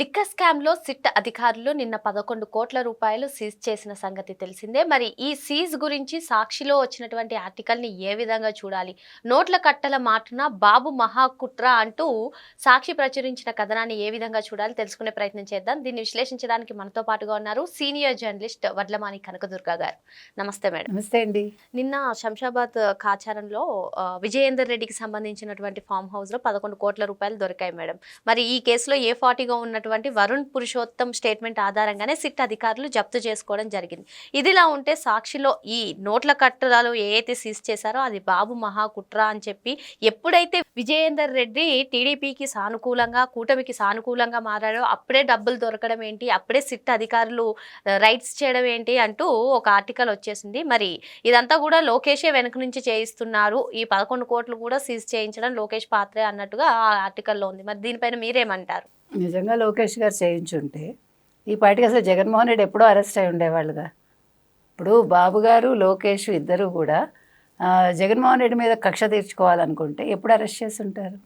Liquor స్కామ్లో SIT అధికారులు నిన్న పదకొండు కోట్ల రూపాయలు సీజ్ చేసిన సంగతి తెలిసిందే. మరి ఈ సీజ్ గురించి సాక్షిలో వచ్చినటువంటి ఆర్టికల్ని ఏ విధంగా చూడాలి? నోట్ల కట్టల మాటన బాబు మహాకుట్ర అంటూ సాక్షి ప్రచురించిన కథనాన్ని ఏ విధంగా చూడాలి తెలుసుకునే ప్రయత్నం చేద్దాం. దీన్ని విశ్లేషించడానికి మనతో పాటుగా ఉన్నారు సీనియర్ జర్నలిస్ట్ వడ్లమాని కనకదుర్గ గారు. నమస్తే మేడం. నమస్తే అండి. నిన్న శంషాబాద్ కాచారంలో విజయేందర్ రెడ్డికి సంబంధించినటువంటి ఫామ్ హౌస్లో పదకొండు కోట్ల రూపాయలు దొరికాయి మేడం. మరి ఈ కేసులో ఏ ఫార్టీగా ఉన్నటువంటి వరుణ్ పురుషోత్తం స్టేట్మెంట్ ఆధారంగానే సిట్ అధికారులు జప్తు చేసుకోవడం జరిగింది. ఇదిలా ఉంటే సాక్షిలో ఈ నోట్ల కట్టడాలు ఏ అయితే సీజ్ చేశారో అది బాబు మహా కుట్ర అని చెప్పి ఎప్పుడైతే విజయేందర్ రెడ్డి టీడీపీకి సానుకూలంగా కూటమికి సానుకూలంగా మారాడో అప్పుడే డబ్బులు దొరకడం ఏంటి అప్పుడే సిట్ అధికారులు రైట్స్ చేయడం ఏంటి అంటూ ఒక ఆర్టికల్ వచ్చేసింది. మరి ఇదంతా కూడా లోకేషే వెనక నుంచి చేయిస్తున్నారు. ఈ పదకొండు కోట్లు కూడా సీజ్ చేయించడం లోకేష్ పాత్రే అన్నట్టుగా ఆ ఆర్టికల్లో ఉంది. మరి దీనిపైన మీరేమంటారు? నిజంగా లోకేష్ గారు చేయించుంటే ఈ పాటికి అసలు జగన్మోహన్ రెడ్డి ఎప్పుడో అరెస్ట్ అయి ఉండేవాళ్ళుగా. ఇప్పుడు బాబు గారు లోకేష్ ఇద్దరు కూడా జగన్మోహన్ రెడ్డి మీద కక్ష తీర్చుకోవాలనుకుంటే ఎప్పుడు అరెస్ట్ చేసి ఉంటారు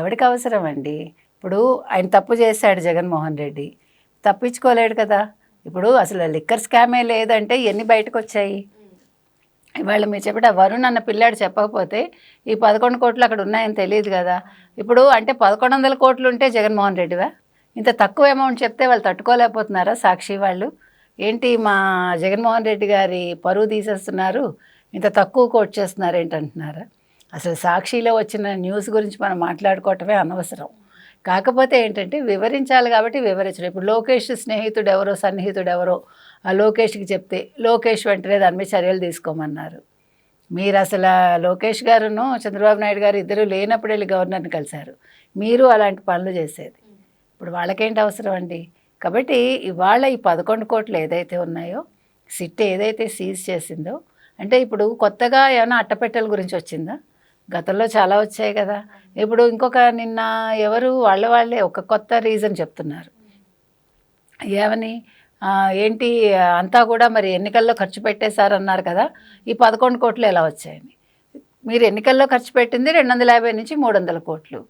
ఎవరికి అవసరం అండి? ఇప్పుడు ఆయన తప్పు చేశాడు జగన్మోహన్ రెడ్డి. తప్పించుకోలేడు కదా. ఇప్పుడు అసలు లిక్కర్ స్కామే లేదంటే ఎన్ని బయటకు వచ్చాయి ఇవాళ మీరు చెప్పిన వరుణ్ అన్న పిల్లాడు చెప్పకపోతే ఈ పదకొండు కోట్లు అక్కడ ఉన్నాయని తెలియదు కదా. ఇప్పుడు అంటే పదకొండు వందల కోట్లు ఉంటే జగన్మోహన్ రెడ్డివా? ఇంత తక్కువ అమౌంట్ చెప్తే వాళ్ళు తట్టుకోలేకపోతున్నారా సాక్షి వాళ్ళు? ఏంటి మా జగన్మోహన్ రెడ్డి గారి పరువు తీసేస్తున్నారు? ఇంత తక్కువ కోట్ చేస్తున్నారు ఏంటంటున్నారా? అసలు సాక్షిలో వచ్చిన న్యూస్ గురించి మనం మాట్లాడుకోవటమే అనవసరం. కాకపోతే ఏంటంటే వివరించాలి కాబట్టి వివరించడం. ఇప్పుడు లోకేష్ స్నేహితుడు ఎవరో సన్నిహితుడు ఎవరో ఆ లోకేష్కి చెప్తే లోకేష్ వెంటనే దాని మీద చర్యలు తీసుకోమన్నారు. మీరు అసలు లోకేష్ గారును చంద్రబాబు నాయుడు గారు ఇద్దరు లేనప్పుడు వెళ్ళి గవర్నర్ని కలిశారు. మీరు అలాంటి పనులు చేసేది. ఇప్పుడు వాళ్ళకేంటి అవసరం అండి? కాబట్టి ఇవాళ ఈ పదకొండు కోట్లు ఏదైతే ఉన్నాయో సిట్ ఏదైతే సీజ్ చేసిందో అంటే ఇప్పుడు కొత్తగా ఏమైనా అట్టపెట్టెల గురించి వచ్చిందా? గతంలో చాలా వచ్చాయి కదా. ఇప్పుడు ఇంకొక నిన్న ఎవరు వాళ్ళ వాళ్ళే ఒక కొత్త రీజన్ చెప్తున్నారు. ఏమని? ఏంటి? అంతా కూడా మరి ఎన్నికల్లో ఖర్చు పెట్టేశారన్నారు కదా. ఈ పదకొండు కోట్లు ఎలా వచ్చాయని? మీరు ఎన్నికల్లో ఖర్చు పెట్టింది రెండు వందల యాభై నుంచి మూడు వందల కోట్లు.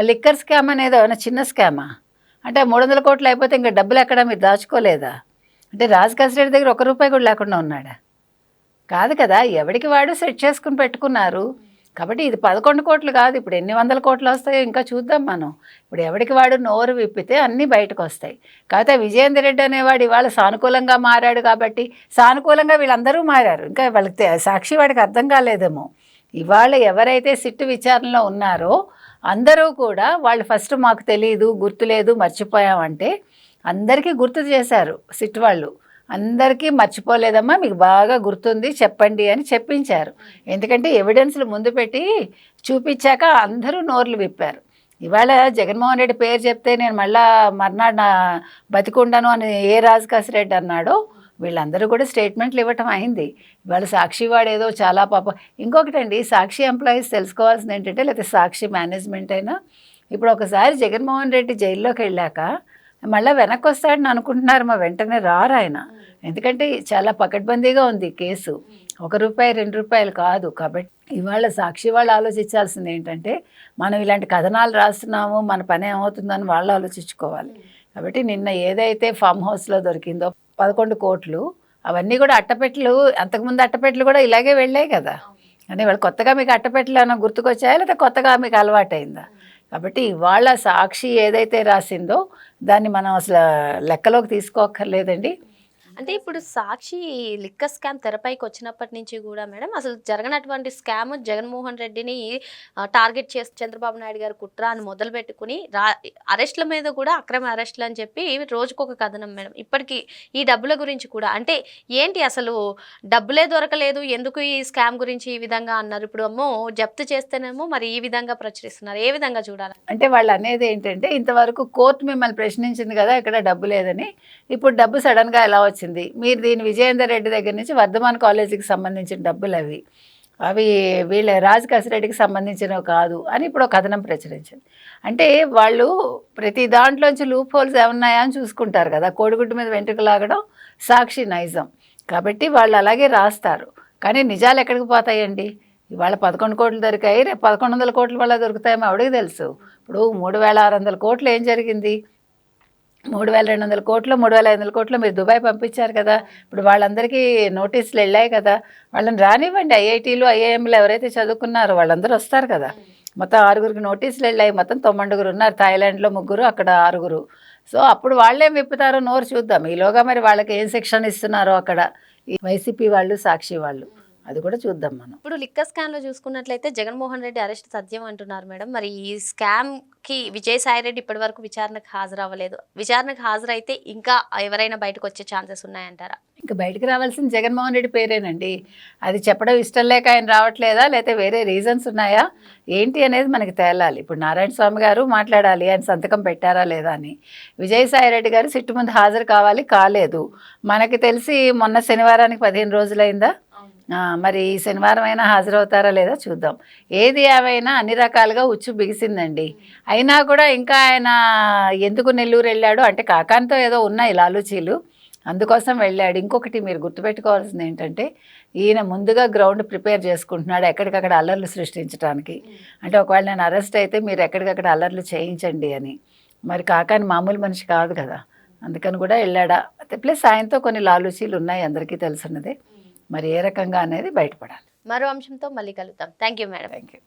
లిక్కర్ స్కామ్ అనేది ఏమైనా చిన్న స్కామా? అంటే మూడు వందల కోట్లు అయిపోతే ఇంకా డబ్బులు ఎక్కడ? మీరు దాచుకోలేదా? అంటే రాజకాశ రెడ్డి దగ్గర ఒక రూపాయి కూడా లేకుండా ఉన్నాడా? కాదు కదా ఎవడికి వాడు సెట్ చేసుకుని పెట్టుకున్నారు? కాబట్టి ఇది పదకొండు కోట్లు కాదు ఇప్పుడు ఎన్ని వందల కోట్లు వస్తాయో ఇంకా చూద్దాం మనం. ఇప్పుడు ఎవడికి వాడు నోరు విప్పితే అన్నీ బయటకు వస్తాయి. కాకపోతే విజయేందర్ రెడ్డి అనేవాడు ఇవాళ సానుకూలంగా మారాడు కాబట్టి సానుకూలంగా వీళ్ళందరూ మారారు. ఇంకా వాళ్ళకి సాక్షి వాడికి అర్థం కాలేదేమో. ఇవాళ ఎవరైతే సిట్టు విచారణలో ఉన్నారో అందరూ కూడా వాళ్ళు ఫస్ట్ మాకు తెలియదు గుర్తులేదు మర్చిపోయామంటే అందరికీ గుర్తు చేశారు సిట్ వాళ్ళు. అందరికీ మర్చిపోలేదమ్మా మీకు బాగా గుర్తుంది చెప్పండి అని చెప్పించారు. ఎందుకంటే ఎవిడెన్స్లు ముందు పెట్టి చూపించాక అందరూ నోర్లు విప్పారు. ఇవాళ జగన్మోహన్ రెడ్డి పేరు చెప్తే నేను మళ్ళా మర్నాడు నా బతికుండను అని ఏ రాజకాశి రెడ్డి అన్నాడో వీళ్ళందరూ కూడా స్టేట్మెంట్లు ఇవ్వటం అయింది. ఇవాళ సాక్షి వాడేదో ఏదో చాలా పాప. ఇంకొకటండి సాక్షి ఎంప్లాయీస్ తెలుసుకోవాల్సింది ఏంటంటే లేకపోతే సాక్షి మేనేజ్మెంట్ అయినా. ఇప్పుడు ఒకసారి జగన్మోహన్ రెడ్డి జైల్లోకి వెళ్ళాక మళ్ళీ వెనక్కి వస్తాడని అనుకుంటున్నారు మా వెంటనే రారు ఆయన. ఎందుకంటే చాలా పకడ్బందీగా ఉంది కేసు. ఒక రూపాయి రెండు రూపాయలు కాదు. కాబట్టి ఇవాళ సాక్షి వాళ్ళు ఆలోచించాల్సింది ఏంటంటే మనం ఇలాంటి కథనాలు రాస్తున్నాము మన పని ఏమవుతుందని వాళ్ళు ఆలోచించుకోవాలి. కాబట్టి నిన్న ఏదైతే ఫామ్ హౌస్లో దొరికిందో పదకొండు కోట్లు అవన్నీ కూడా అట్టపెట్టెలు అంతకుముందు అట్టపెట్టెలు కూడా ఇలాగే వెళ్ళాయి కదా. అని వాళ్ళు కొత్తగా మీకు అట్టపెట్టెలు ఏమైనా గుర్తుకొచ్చాయా? లేకపోతే కొత్తగా మీకు అలవాటైందా? కాబట్టి ఇవాళ సాక్షి ఏదైతే రాసిందో దాన్ని మనం అసలు లెక్కలోకి తీసుకోక్కర్లేదండి. అంటే ఇప్పుడు సాక్షి లిక్కర్ స్కామ్ తెరపైకి వచ్చినప్పటి నుంచి కూడా మేడం అసలు జరగనటువంటి స్కామ్ జగన్మోహన్ రెడ్డిని టార్గెట్ చేసి చంద్రబాబు నాయుడు గారు కుట్ర అని మొదలు పెట్టుకుని రా అరెస్ట్ల మీద కూడా అక్రమ అరెస్టులు అని చెప్పి రోజుకొక కథనం మేడం. ఇప్పటికీ ఈ డబ్బుల గురించి కూడా అంటే ఏంటి అసలు డబ్బులే దొరకలేదు ఎందుకు ఈ స్కామ్ గురించి ఈ విధంగా అన్నారు? ఇప్పుడు అమ్మో జప్తు చేస్తేనేమో మరి ఈ విధంగా ప్రచురిస్తున్నారు. ఏ విధంగా చూడాలి? అంటే వాళ్ళు అనేది ఏంటంటే ఇంతవరకు కోర్టు మిమ్మల్ని ప్రశ్నించింది కదా ఇక్కడ డబ్బు లేదని. ఇప్పుడు డబ్బు సడన్గా ఎలా వచ్చింది? మీరు దీని విజయేందర్ రెడ్డి దగ్గర నుంచి వర్ధమాన్ కాలేజీకి సంబంధించిన డబ్బులు అవి. అవి వీళ్ళ రాజ్ కసిరెడ్డికి సంబంధించినవి కాదు అని ఇప్పుడు ఒక కథనం ప్రచురించింది. అంటే వాళ్ళు ప్రతి దాంట్లోంచి లూప్ హోల్స్ ఏమన్నాయా అని చూసుకుంటారు కదా. కోడిగుడ్డు మీద వెంట్రుక లాగడం సాక్షి నైజం. కాబట్టి వాళ్ళు అలాగే రాస్తారు. కానీ నిజాలు ఎక్కడికి పోతాయండి? ఇవాళ పదకొండు కోట్లు దొరికాయి రేపు పదకొండు వందల కోట్లు వల్ల దొరుకుతాయేమో ఎవడికి తెలుసు? ఇప్పుడు మూడు వేల ఆరు వందల కోట్లు ఏం జరిగింది? మూడు వేల రెండు వందల కోట్లు మూడు వేల ఐదు వందల కోట్లు మీరు దుబాయ్ పంపించారు కదా. ఇప్పుడు వాళ్ళందరికీ నోటీసులు వెళ్ళాయి కదా. వాళ్ళని రానివ్వండి. ఐఐటీలు ఐఐఎంలు ఎవరైతే చదువుకున్నారో వాళ్ళందరూ వస్తారు కదా. మొత్తం ఆరుగురికి నోటీసులు వెళ్ళాయి. మొత్తం తొమ్మిదిగురు ఉన్నారు. థాయిలాండ్లో ముగ్గురు అక్కడ ఆరుగురు. సో అప్పుడు వాళ్ళేం విప్పుతారో నోరు చూద్దాం. ఈలోగా మరి వాళ్ళకి ఏం శిక్షణ ఇస్తున్నారో అక్కడ. ఈ వైసీపీ వాళ్ళు సాక్షి వాళ్ళు. అది కూడా చూద్దాం మనం. ఇప్పుడు లిక్కర్ స్కామ్లో చూసుకున్నట్లయితే జగన్మోహన్ రెడ్డి అరెస్ట్ సత్యం అంటున్నారు మేడం. మరి ఈ స్కామ్కి విజయసాయి రెడ్డి ఇప్పటి వరకు విచారణకు హాజరవ్వలేదు. విచారణకు హాజరైతే ఇంకా ఎవరైనా బయటకు వచ్చే ఛాన్సెస్ ఉన్నాయంటారా? ఇంకా బయటకు రావాల్సిన జగన్మోహన్ రెడ్డి పేరేనండి. అది చెప్పడం ఇష్టం లేక ఆయన రావట్లేదా? లేకపోతే వేరే రీజన్స్ ఉన్నాయా? ఏంటి అనేది మనకి తేలాలి. ఇప్పుడు నారాయణ స్వామి గారు మాట్లాడాలి ఆయన సంతకం పెట్టారా లేదా అని. విజయసాయి రెడ్డి గారు సిట్టు ముందు హాజరు కావాలి కాలేదు. మనకి తెలిసి మొన్న శనివారానికి పదిహేను రోజులైందా? మరి ఈ శనివారం అయినా హాజరవుతారా లేదా చూద్దాం. ఏది ఏమైనా అన్ని రకాలుగా ఉచ్చు బిగిసిందండి. అయినా కూడా ఇంకా ఆయన ఎందుకు నెల్లూరు వెళ్ళాడు? అంటే కాకాంతో ఏదో ఉన్నాయి లాలూచీలు అందుకోసం వెళ్ళాడు. ఇంకొకటి మీరు గుర్తుపెట్టుకోవాల్సింది ఏంటంటే ఈయన ముందుగా గ్రౌండ్ ప్రిపేర్ చేసుకుంటున్నాడు ఎక్కడికక్కడ అల్లర్లు సృష్టించడానికి అంటే ఒకవేళ నేను అరెస్ట్ అయితే మీరు ఎక్కడికక్కడ అల్లర్లు చేయించండి అని. మరి కాకాని మామూలు మనిషి కాదు కదా. అందుకని కూడా వెళ్ళాడా. ప్లస్ ఆయనతో కొన్ని లాలూచీలు ఉన్నాయి అందరికీ తెలుసున్నదే. మరి ఏ రకంగా అనేది బయటపడాలి. మరో అంశంతో మళ్ళీ కలుద్దాం. Thank you madam. Thank you